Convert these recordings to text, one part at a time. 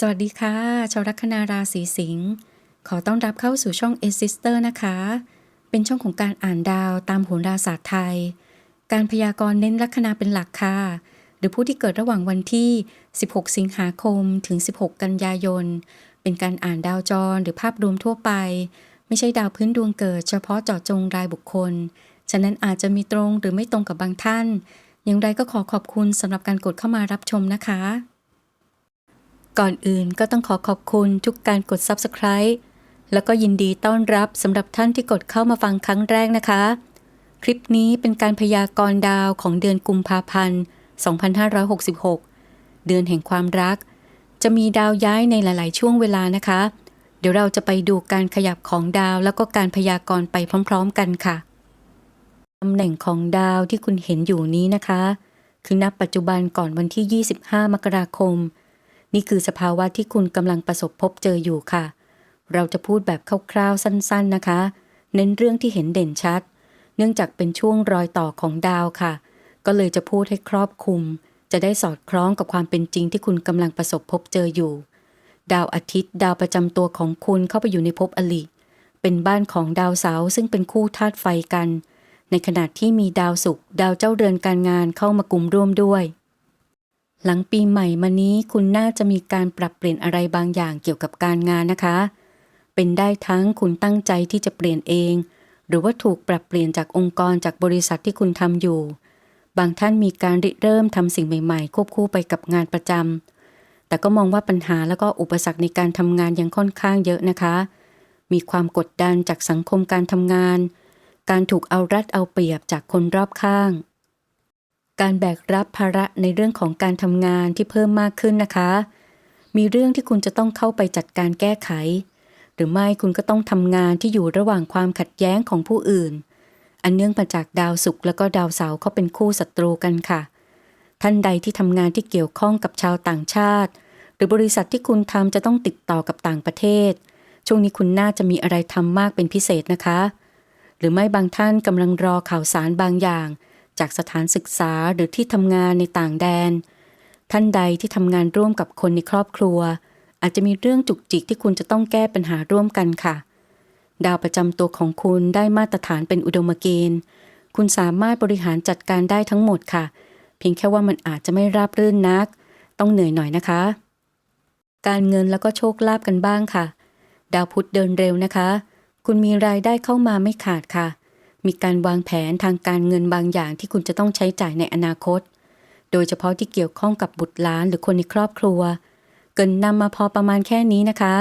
สวัสดีค่ะ ชาวลัคนาราศีสิงห์ขอต้อนรับเข้าสู่ช่อง a s i s t e r นะคะ เป็นช่องของการอ่านดาวตามโหราศาสตร์ไทย การพยากรณ์เน้นลัคนาเป็นหลักค่ะ หรือผู้ที่เกิดระหว่างวันที่ 16 สิงหาคมถึง 16 กันยายน เป็นการอ่านดาวจรหรือภาพรวมทั่วไป ไม่ใช่ดาวพื้นดวงเกิดเฉพาะเจาะจงรายบุคคล ฉะนั้นอาจจะมีตรงหรือไม่ตรงกับบางท่าน อย่างไรก็ขอขอบคุณสำหรับการกดเข้ามารับชมนะคะ ก่อนอื่นก็ต้องขอขอบคุณทุกการกด Subscribe แล้วก็ยินดีต้อนรับสำหรับท่านที่กดเข้ามาฟังครั้งแรกนะคะ คลิปนี้เป็นการพยากรณ์ดาวของเดือนกุมภาพันธ์ 2566 เดือนแห่งความรัก จะมีดาวย้ายในหลาย ๆ ช่วงเวลานะคะ เดี๋ยวเราจะไปดูการขยับของดาวแล้วก็การพยากรณ์ไปพร้อม ๆ กันค่ะตำแหน่งของดาวที่คุณเห็นอยู่นี้นะคะ คือนับปัจจุบันก่อนวันที่ 25 มกราคม นี่คือสภาวะที่คุณกำลังประสบพบเจออยู่ค่ะ เราจะพูดแบบคร่าวๆสั้นๆนะคะ เน้นเรื่องที่เห็นเด่นชัด เนื่องจากเป็นช่วงรอยต่อของดาวค่ะ ก็เลยจะพูดให้ครอบคลุม จะได้สอดคล้องกับความเป็นจริงที่คุณกำลังประสบพบเจออยู่ ดาวอาทิตย์ ดาวประจำตัวของคุณเข้าไปอยู่ในภพอลิเป็นบ้านของดาวเสาร์ซึ่งเป็นคู่ธาตุไฟกัน ในขณะที่มีดาวศุกร์ดาวเจ้าเรือนการงานเข้ามากลุ่มร่วมด้วย หลังปีใหม่มานี้คุณน่าจะมีการปรับเปลี่ยนอะไรบางอย่างเกี่ยวกับการงานนะคะ เป็นได้ทั้งคุณตั้งใจที่จะเปลี่ยนเอง หรือว่าถูกปรับเปลี่ยนจากองค์กรจากบริษัทที่คุณทำอยู่ บางท่านมีการริเริ่มทำสิ่งใหม่ๆ ควบคู่ไปกับงานประจำแต่ก็มองว่าปัญหาแล้วก็อุปสรรคในการทำงานยังค่อนข้างเยอะนะคะ มีความกดดันจากสังคมการทำงาน การถูกเอารัดเอาเปรียบจากคนรอบข้าง การแบกรับภาระในเรื่องของการทำงานที่เพิ่มมากขึ้นนะคะ มีเรื่องที่คุณจะต้องเข้าไปจัดการแก้ไข หรือไม่คุณก็ต้องทำงานที่อยู่ระหว่างความขัดแย้งของผู้อื่น อันเนื่องมาจากดาวศุกร์แล้วก็ดาวเสาร์เขาเป็นคู่ศัตรูกันค่ะ ท่านใดที่ทำงานที่เกี่ยวข้องกับชาวต่างชาติ หรือบริษัทที่คุณทำจะต้องติดต่อกับต่างประเทศ ช่วงนี้คุณน่าจะมีอะไรทำมากเป็นพิเศษนะคะ หรือไม่บางท่านกำลังรอข่าวสารบางอย่าง จากสถานศึกษาหรือที่ทำงานในต่างแดน ท่านใดที่ทำงานร่วมกับคนในครอบครัว อาจจะมีเรื่องจุกจิกที่คุณจะต้องแก้ปัญหาร่วมกันค่ะ ดาวประจำตัวของคุณได้มาตรฐานเป็นอุดมเกณฑ์ คุณสามารถบริหารจัดการได้ทั้งหมดค่ะ เพียงแค่ว่ามันอาจจะไม่ราบรื่นนัก ต้องเหนื่อยหน่อยนะคะ การเงินแล้วก็โชคลาภกันบ้างค่ะ ดาวพุธเดินเร็วนะคะ คุณมีรายได้เข้ามาไม่ขาดค่ะ มีการวางแผนทางการเงินบางอย่างที่คุณจะต้องใช้จ่ายในอนาคต โดยเฉพาะที่เกี่ยวข้องกับบุตรหลานหรือคนในครอบครัว เกินนำมาพอประมาณแค่นี้นะคะ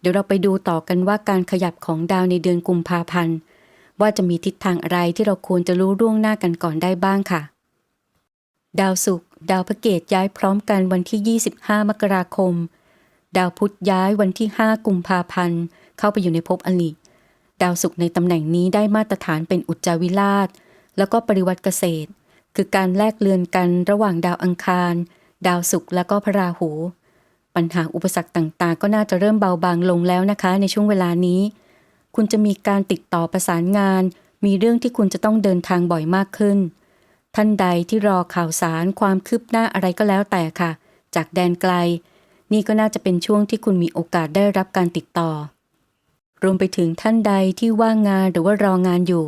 เดี๋ยวเราไปดูต่อกันว่าการขยับของดาวในเดือนกุมภาพันธ์ว่าจะมีทิศทางอะไรที่เราควรจะรู้ล่วงหน้ากันก่อนได้บ้างค่ะ ดาวศุกร์ดาวพระเกตย้ายพร้อมกันวันที่ 25 มกราคม ดาวพุธย้ายวันที่ 5 กุมภาพันธ์ เข้าไปอยู่ในภพอลิ ดาวศุกร์ในตำแหน่งนี้ได้มาตรฐานเป็นอุจจาวิราช แล้วก็ปริวัติเกษตร คือการแลกเลือนกันระหว่างดาวอังคาร ดาวศุกร์แล้วก็พระราหู ปัญหาอุปสรรคต่างๆ ก็น่าจะเริ่มเบาบางลงแล้วนะคะ ในช่วงเวลานี้ คุณจะมีการติดต่อประสานงาน มีเรื่องที่คุณจะต้องเดินทางบ่อยมากขึ้น ท่านใดที่รอข่าวสารความคืบหน้าอะไรก็แล้วแต่ค่ะ จากแดนไกล นี่ก็น่าจะเป็นช่วงที่คุณมีโอกาสได้รับการติดต่อ รวมไปถึงท่านใดที่ว่างงานหรือว่ารองานอยู่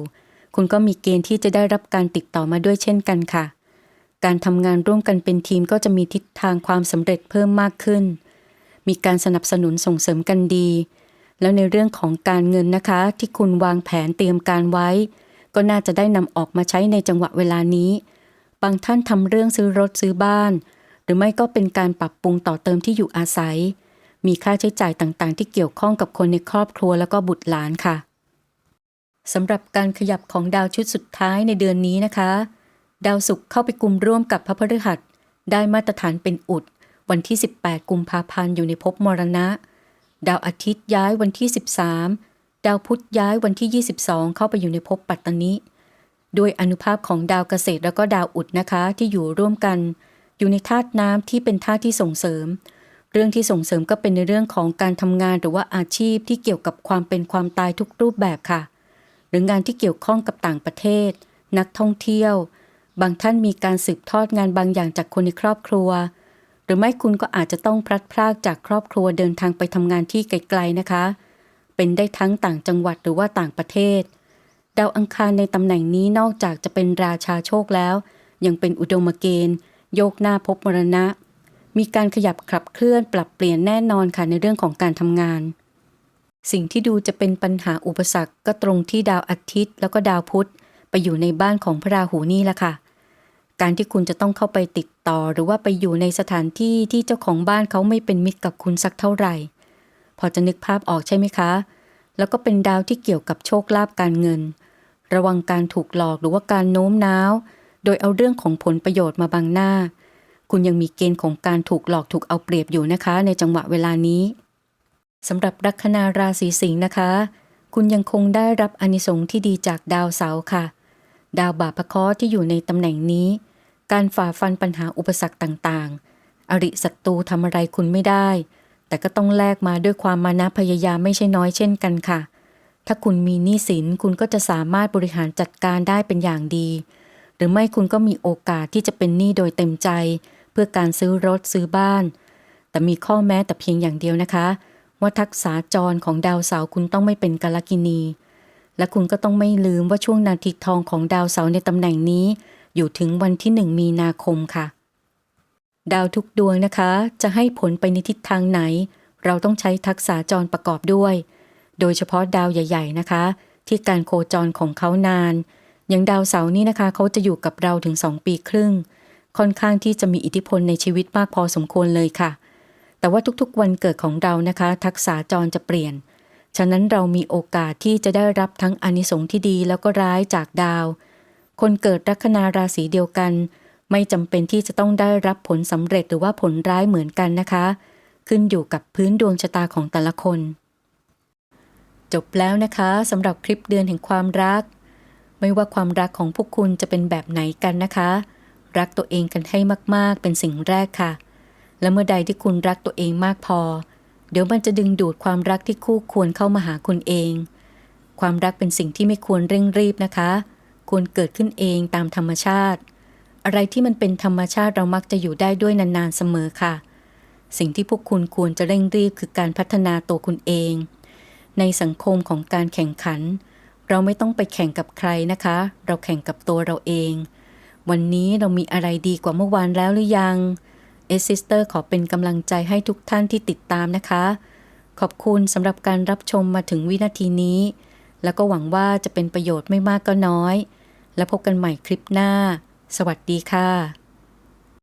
คุณก็มีเกณฑ์ที่จะได้รับการติดต่อมาด้วยเช่นกันค่ะ การทำงานร่วมกันเป็นทีมก็จะมีทิศทางความสำเร็จเพิ่มมากขึ้น มีการสนับสนุนส่งเสริมกันดี แล้วในเรื่องของการเงินนะคะ ที่คุณวางแผนเตรียมการไว้ ก็น่าจะได้นำออกมาใช้ในจังหวะเวลานี้ บางท่านทำเรื่องซื้อรถซื้อบ้าน หรือไม่ก็เป็นการปรับปรุงต่อเติมที่อยู่อาศัย มีค่าใช้จ่ายต่างๆ ที่เกี่ยวข้องกับคนในครอบครัวแล้วก็บุตรหลานค่ะสำหรับการขยับของดาวชุดสุดท้ายในเดือนนี้นะคะ ดาวศุกร์เข้าไปกลุ่มร่วมกับพระพฤหัส ได้มาตรฐานเป็นอุด วันที่ 18 กุมภาพันธ์อยู่ในภพมรณะ ดาวอาทิตย์ย้ายวันที่ 13 ดาวพุธย้ายวันที่ 22 เข้าไปอยู่ในภพปัตตนิด้วยอนุภาพของดาวเกษตรแล้วก็ดาวอุดนะคะที่อยู่ร่วมกัน อยู่ในธาตุน้ำที่เป็นธาตุที่ส่งเสริม เรื่องที่ส่งเสริมก็เป็นในเรื่องของการทำงานหรือว่าอาชีพที่เกี่ยวกับความเป็นความตายทุกรูปแบบค่ะ หรืองานที่เกี่ยวข้องกับต่างประเทศ นักท่องเที่ยว บางท่านมีการสืบทอดงานบางอย่างจากคนในครอบครัว หรือไม่คุณก็อาจจะต้องพลัดพรากจากครอบครัวเดินทางไปทำงานที่ไกลๆนะคะ เป็นได้ทั้งต่างจังหวัดหรือว่าต่างประเทศ ดาวอังคารในตำแหน่งนี้นอกจากจะเป็นราชาโชคแล้ว ยังเป็นอุดมเกณฑ์ โยกหน้าพบมรณะ มีการขยับขับเคลื่อนปรับเปลี่ยนแน่นอนค่ะในเรื่องของการทำงาน สิ่งที่ดูจะเป็นปัญหาอุปสรรคก็ตรงที่ดาวอาทิตย์ แล้วก็ดาวพุธ ไปอยู่ในบ้านของพระราหูนี่แหละค่ะ การที่คุณจะต้องเข้าไปติดต่อหรือว่าไปอยู่ในสถานที่ที่เจ้าของบ้านเขาไม่เป็นมิตรกับคุณสักเท่าไหร่ พอจะนึกภาพออกใช่ไหมคะ แล้วก็เป็นดาวที่เกี่ยวกับโชคลาภการเงิน ระวังการถูกหลอกหรือว่าการโน้มน้าว โดยเอาเรื่องของผลประโยชน์มาบังหน้า คุณยังมีเกณฑ์ของการถูกหลอกถูกเอาเปรียบอยู่นะคะ ในจังหวะเวลานี้สำหรับลัคนาราศีสิงห์นะคะ คุณยังคงได้รับอนิสงส์ที่ดีจากดาวเสาร์ค่ะ ดาวบาปพเคราะห์ที่อยู่ในตำแหน่งนี้ การฝ่าฟันปัญหาอุปสรรคต่างๆ อริศัตรูทำอะไรคุณไม่ได้ แต่ก็ต้องแลกมาด้วยความมานะพยายามไม่ใช่น้อยเช่นกันค่ะ ถ้าคุณมีหนี้สินคุณก็จะสามารถบริหารจัดการได้เป็นอย่างดี หรือไม่คุณก็มีโอกาสที่จะเป็นหนี้โดยเต็มใจ เพื่อการซื้อรถซื้อบ้าน แต่มีข้อแม้แต่เพียงอย่างเดียวนะคะ ว่าทักษะจรของดาวเสาร์คุณต้องไม่เป็นกาลกินี และคุณก็ต้องไม่ลืมว่าช่วงนาทีทองของดาวเสาร์ในตำแหน่งนี้ อยู่ถึงวันที่หนึ่งมีนาคมค่ะ ดาวทุกดวงนะคะ จะให้ผลไปในทิศทางไหน เราต้องใช้ทักษะจรประกอบด้วย โดยเฉพาะดาวใหญ่ ๆ นะคะ ที่การโคจรของเขานานอย่างดาวเสาร์นี่นะคะเขาจะอยู่กับเราถึง 2 ปีครึ่ง ค่อนข้างที่จะมีอิทธิพลในชีวิตมากพอสมควรเลยค่ะ แต่ว่าทุกๆวันเกิดของเรานะคะ ทักษะจรจะเปลี่ยน ฉะนั้นเรามีโอกาสที่จะได้รับทั้งอนิสงส์ที่ดีแล้วก็ร้ายจากดาว คนเกิดลัคนาราศีเดียวกัน ไม่จำเป็นที่จะต้องได้รับผลสำเร็จหรือว่าผลร้ายเหมือนกันนะคะ ขึ้นอยู่กับพื้นดวงชะตาของแต่ละคน จบแล้วนะคะสำหรับคลิปเดือนแห่งความรัก ไม่ว่าความรักของพวกคุณจะเป็นแบบไหนกันนะคะ รักตัวเองกันให้มาก ๆ เป็นสิ่งแรกค่ะ และเมื่อใดที่คุณรักตัวเองมากพอ เดี๋ยวมันจะดึงดูดความรักที่คู่ควรเข้ามาหาคุณเอง ความรักเป็นสิ่งที่ไม่ควรเร่งรีบนะคะ ควรเกิดขึ้นเองตามธรรมชาติ อะไรที่มันเป็นธรรมชาติเรามักจะอยู่ได้ด้วยนานๆเสมอค่ะ สิ่งที่พวกคุณควรจะเร่งรีบคือการพัฒนาตัวคุณเอง ในสังคมของการแข่งขัน เราไม่ต้องไปแข่งกับใครนะคะ เราแข่งกับตัวเราเอง วันนี้เรามีอะไรดีกว่าเมื่อวานแล้วหรือยัง เอซิสเตอร์ขอเป็นกำลังใจให้ทุกท่านที่ติดตามนะคะ ขอบคุณสำหรับการรับชมมาถึงวินาทีนี้ แล้วก็หวังว่าจะเป็นประโยชน์ไม่มากก็น้อย และพบกันใหม่คลิปหน้า สวัสดีค่ะ